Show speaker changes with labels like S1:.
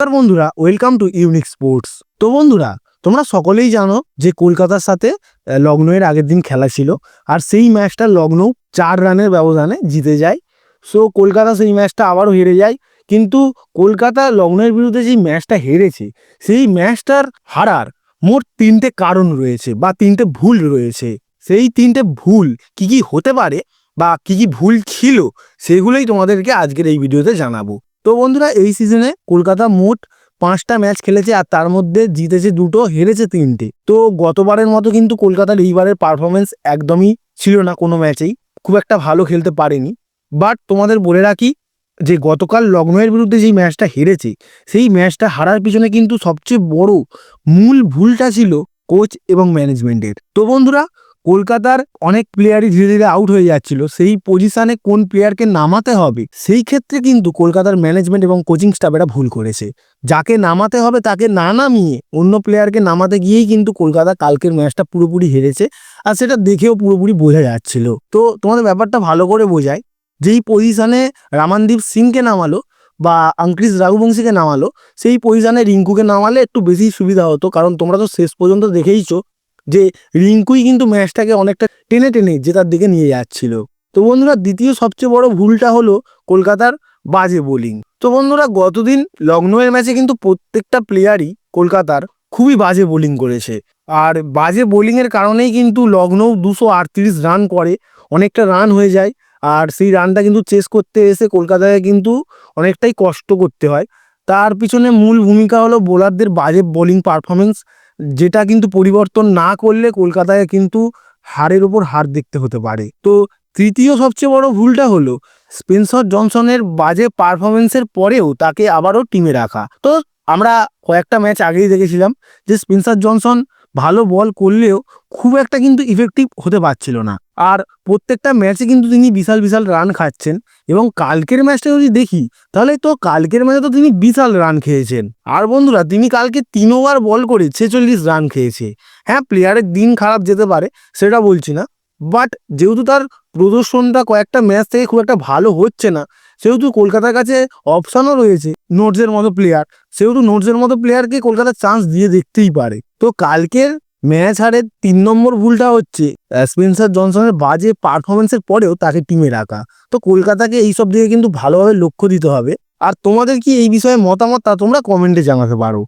S1: নমস্কার বন্ধুরা welcome to unique sports তো বন্ধুরা তোমরা সকলেই জানো যে কলকাতার সাথে আহ, লখনৌয়ের আগের দিন খেলা ছিল আর সেই ম্যাচটা লগ্ন চার রানের ব্যবধানে জিতে যায়। সো কলকাতা সেই ম্যাচটা আবারও হেরে যায় কিন্তু কলকাতা লগ্নের বিরুদ্ধে যেই ম্যাচটা হেরেছে সেই ম্যাচটার হারার মোট তিনটে কারণ রয়েছে বা তিনটে ভুল রয়েছে। সেই তিনটে ভুল কি কি হতে পারে বা কি কি ভুল ছিল সেগুলোই তোমাদেরকে আজকের এই ভিডিওতে জানাব। তো বন্ধুরা, এই সিজনে কলকাতা মোট পাঁচটা ম্যাচ খেলেছে আর তার মধ্যে জিতেছে দুটো, হেরেছে তিনটে। তো গতবারের মতো কিন্তু কলকাতার এইবারের পারফরমেন্স একদমই ছিল না কোনো ম্যাচেই খুব একটা ভালো খেলতে পারেনি। বাট তোমাদের বলে রাখি যে, গতকাল লগ্নের বিরুদ্ধে যেই ম্যাচটা হেরেছে, সেই ম্যাচটা হারার পিছনে কিন্তু সবচেয়ে বড় মূল ভুলটা ছিল কোচ এবং ম্যানেজমেন্টের তো বন্ধুরা কলকাতার অনেক প্লেয়ারই ধীরে ধীরে আউট হয়ে যাচ্ছিল। সেই পজিশনে কোন প্লেয়ারকে নামাতে হবে, সেই ক্ষেত্রে কিন্তু কলকাতার ম্যানেজমেন্ট এবং কোচিং স্টাফ এরা ভুল করেছে। যাকে নামাতে হবে তাকে না নামিয়ে অন্য প্লেয়ারকে নামাতে গিয়েই কিন্তু কলকাতা কালকের ম্যাচটা পুরোপুরি হেরেছে আর সেটা দেখেও পুরোপুরি বোঝা যাচ্ছিল। তো তোমাদের ব্যাপারটা ভালো করে বোঝায় যেই পজিশনে রামানদীপ সিংকে নামালো বা আঙ্ক্রিস রাঘুবংশীকে নামালো, সেই পজিশনে রিঙ্কুকে নামালে একটু বেশি সুবিধা হতো। কারণ তোমরা তো শেষ পর্যন্ত দেখেইছো যে রিঙ্কুই কিন্তু ম্যাচটাকে অনেকটা টেনে টেনে জেতার দিকে নিয়ে যাচ্ছিল। তো বন্ধুরা, দ্বিতীয় সবচেয়ে বড় ভুলটা হলো কলকাতার বাজে বোলিং। তো বন্ধুরা, গতদিন লখনৌয়ের ম্যাচে কিন্তু প্রত্যেকটা প্লেয়ারই কলকাতার খুবই বাজে বোলিং করেছে। আর বাজে বোলিংয়ের কারণেই কিন্তু লখনৌ দুশো আটত্রিশ রান করে, অনেকটা রান হয়ে যায়। আর সেই রানটা কিন্তু চেস করতে এসে কলকাতাকে কিন্তু অনেকটাই কষ্ট করতে হয়। তার পিছনে মূল ভূমিকা হলো বোলারদের বাজে বোলিং পারফরমেন্স। যেটা কিন্তু পরিবর্তন না করলে কলকাতায় কিন্তু হারের ওপর হার দেখতে হতে পারে। তো তৃতীয় সবচেয়ে বড় ভুলটা হলো, স্পেন্সর জনসনের বাজে পারফরমেন্সের পরেও তাকে আবারও টিমে রাখা। তো আমরা কয়েকটা ম্যাচ আগেই দেখেছিলাম যে স্পেন্সার জনসন ভালো বল করলেও খুব একটা কিন্তু ইফেক্টিভ হতে পারছিল না। আর প্রত্যেকটা ম্যাচে কিন্তু তিনি বিশাল বিশাল রান খাচ্ছেন। এবং কালকের ম্যাচটা যদি দেখি, তাহলে তো কালকের ম্যাচে তো তিনি বিশাল রান খেয়েছেন। আর বন্ধুরা, তিনি কালকে তিন ওভার বল করে ছেচল্লিশ রান খেয়েছে। হ্যাঁ প্লেয়ারের দিন খারাপ যেতে পারে, সেটা বলছি না। বাট যেহেতু তার প্রদর্শনটা কয়েকটা ম্যাচ থেকে খুব একটা ভালো হচ্ছে না, সেহেতু কলকাতার কাছে অপশানও রয়েছে নোটসের মতো প্লেয়ার সেহেতু নোটসের মতো প্লেয়ারকে কলকাতা চান্স দিয়ে দেখতেই পারে। তো কালকের ম্যাচ হারের তিন নম্বর ভুলটা হচ্ছে স্পেন্সার জনসনের বাজে পারফরমেন্সের পরেও তাকে টিমে রাখা। তো কলকাতাকে এইসব দিকে কিন্তু ভালোভাবে লক্ষ্য দিতে হবে। আর তোমাদের কি এই বিষয়ে মতামত তা তোমরা কমেন্টে জানাতে পারো।